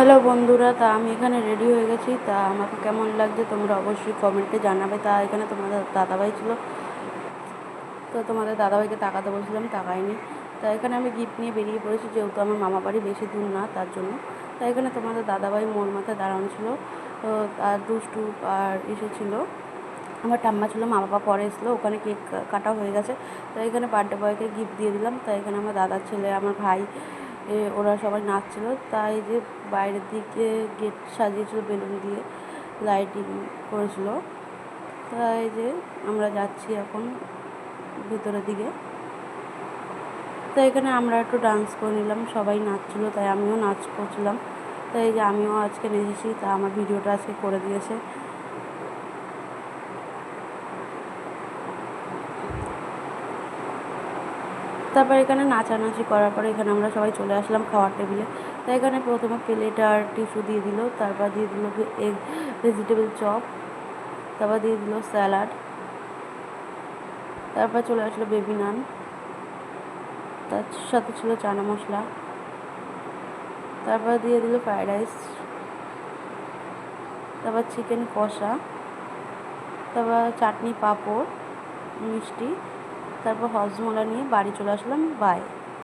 Hello বন্ধুরা, তা আমি এখানে রেডি হয়ে গেছি। তা আমাকে কেমন লাগছে তোমরা অবশ্যই কমেন্টে জানাবে। তা এখানে তোমাদের দাদাভাই ছিল। তো তোমাদের দাদাভাইকে তাকাতে বলছিলাম, তাকায়নি। তা এখানে আমি গিফট নিয়ে বেরিয়ে পড়েছি, যেহেতু আমার মামা বাড়ি বেশি দূর না, তার জন্য। তা এখানে তোমাদের দাদাভাই মোর মাথায় দাঁড়ানো ছিল। তো আর দুষ্টু আর এসেছিল আমার ঠাম্মা ছিল মা বাবা পরে এসেছিল, ওখানে কেক কাটা হয়ে গেছে। তো এখানে বার্থডে বয়কে গিফট দিয়ে দিলাম। তাই এখানে আমার দাদার ছেলে, আমার ভাই ওরা সবাই নাচছিল। তাই যে বাইরের দিকে গেট সাজিয়েছিল, বেলুন দিয়ে লাইটিং করেছিল। তাই যে আমরা যাচ্ছি এখন ভেতরের দিকে। তো এখানে আমরা একটু ডান্স করে নিলাম, সবাই নাচছিল, তাই আমিও নাচ করছিলাম। তাই যে আমিও আজকে নেচেছি, তা আমার ভিডিওটা আজকে করে দিয়েছে। তারপর এখানে নাচানাচি করার পরে এখানে আমরা সবাই চলে আসলাম খাওয়ার টেবিলে। তাই এখানে প্রথমে প্লেট আর টিস্যু দিয়ে দিল, তারপর দিয়ে দিল এগ ভেজিটেবল চপ তারপর দিয়ে দিল স্যালাড, তারপর চলে আসলো বেবি নান তার সাথে ছিল চানা মশলা, তারপর দিয়ে দিল ফ্রায়েড রাইস তারপর চিকেন কষা, তারপর চাটনি পাঁপড়, মিষ্টি তারপর হজমোলা নিয়ে বাড়ি চলে আসলাম বাই